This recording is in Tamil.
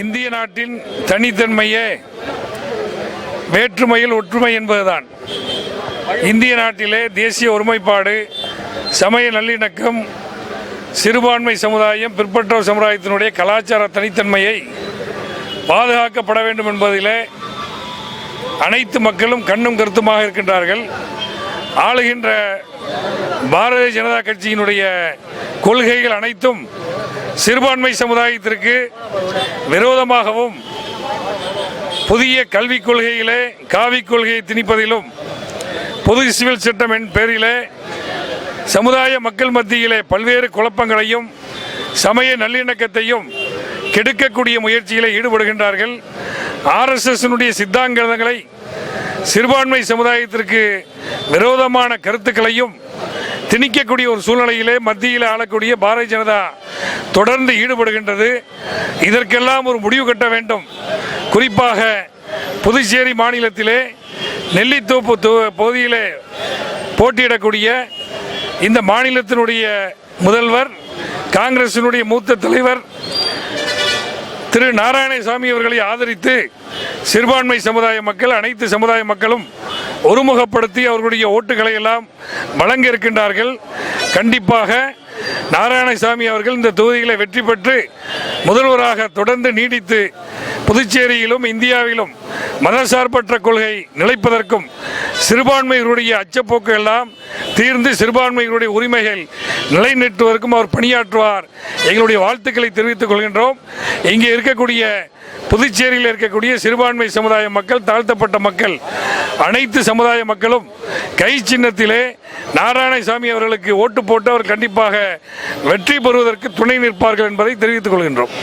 இந்திய நாட்டின் தனித்தன்மையே வேற்றுமையில் ஒற்றுமை என்பதுதான். இந்திய நாட்டிலே தேசிய ஒருமைப்பாடு சமய நல்லிணக்கம் சிறுபான்மை சமுதாயம் பிற்பட்டோர் சமுதாயத்தினுடைய கலாச்சார தனித்தன்மையை பாதுகாக்கப்பட வேண்டும் என்பதிலே அனைத்து மக்களும் கண்ணும் கருத்துமாக இருக்கின்றார்கள். ஆளுகின்ற பாரதிய ஜனதா கட்சியினுடைய கொள்கைகள் அனைத்தும் சிறுபான்மை சமுதாயத்திற்கு விரோதமாகவும் புதிய கல்விக் கொள்கையிலே காவிக் கொள்கையை திணிப்பதிலும் பொது சிவில் சட்டம் என் பேரிலே சமுதாய மக்கள் மத்தியிலே பல்வேறு குழப்பங்களையும் சமய நல்லிணக்கத்தையும் கெடுக்கக்கூடிய முயற்சிகளை ஈடுபடுகின்றார்கள். ஆர்எஸ்எஸ்னுடைய சித்தாந்தங்களை சிறுபான்மை சமுதாயத்திற்கு விரோதமான கருத்துக்களையும் திணிக்கக்கூடிய ஒரு சூழ்நிலையிலே மத்தியில் ஆளக்கூடிய பாரதிய ஜனதா தொடர்ந்து ஈடுபடுகின்றது. இதற்கெல்லாம் ஒரு முடிவு கட்ட வேண்டும். குறிப்பாக புதுச்சேரி மாநிலத்திலே நெல்லித்தோப்பு பகுதியிலே போட்டியிடக்கூடிய இந்த மாநிலத்தினுடைய முதல்வர் காங்கிரசினுடைய மூத்த தலைவர் திரு. நாராயணசாமி அவர்களை ஆதரித்து சிறுபான்மை சமுதாய மக்கள் அனைத்து சமுதாய மக்களும் ஒருமுகப்படுத்தி அவர்களுடைய ஓட்டுகளை எல்லாம் வழங்க இருக்கின்றார்கள் கண்டிப்பாக நாராயணசாமி அவர்கள் இந்த தொகுதிகளை வெற்றி பெற்று முதல்வராக தொடர்ந்து நீடித்து புதுச்சேரியிலும் இந்தியாவிலும் மதசார்பற்ற கொள்கை நிலைப்பதற்கும் சிறுபான்மையினுடைய அச்சப்போக்கு எல்லாம் தீர்ந்து சிறுபான்மையினுடைய உரிமைகள் நிலைநிறுத்துவதற்கும் அவர் பணியாற்றுவார். எங்களுடைய வாழ்த்துக்களை தெரிவித்துக் கொள்கின்றோம். இங்கே இருக்கக்கூடிய புதுச்சேரியில் இருக்கக்கூடிய சிறுபான்மை சமுதாய மக்கள் தாழ்த்தப்பட்ட மக்கள் அனைத்து சமுதாய மக்களும் கை சின்னத்திலே நாராயணசாமி அவர்களுக்கு ஓட்டு போட்டு அவர் கண்டிப்பாக வெற்றி பெறுவதற்கு துணை நிற்பார்கள் என்பதை தெரிவித்துக் கொள்கின்றோம்.